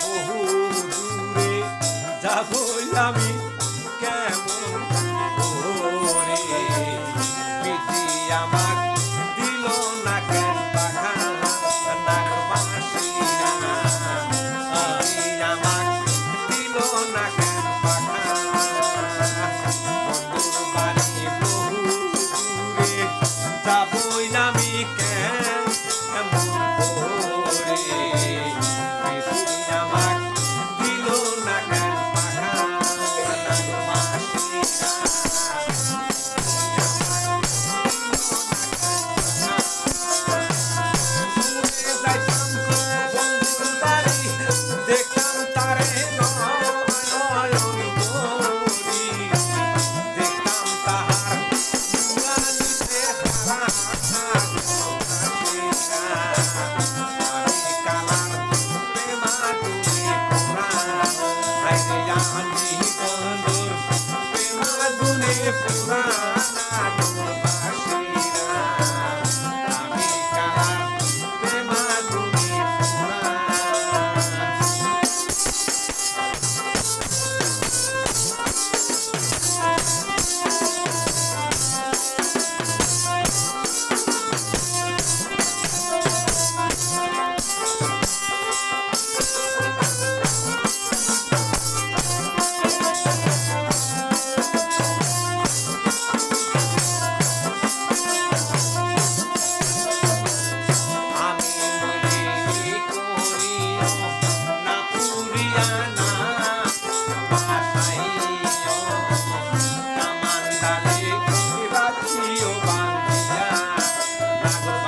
বহু দূরে যাব আমি কেমন আমার कृष्णा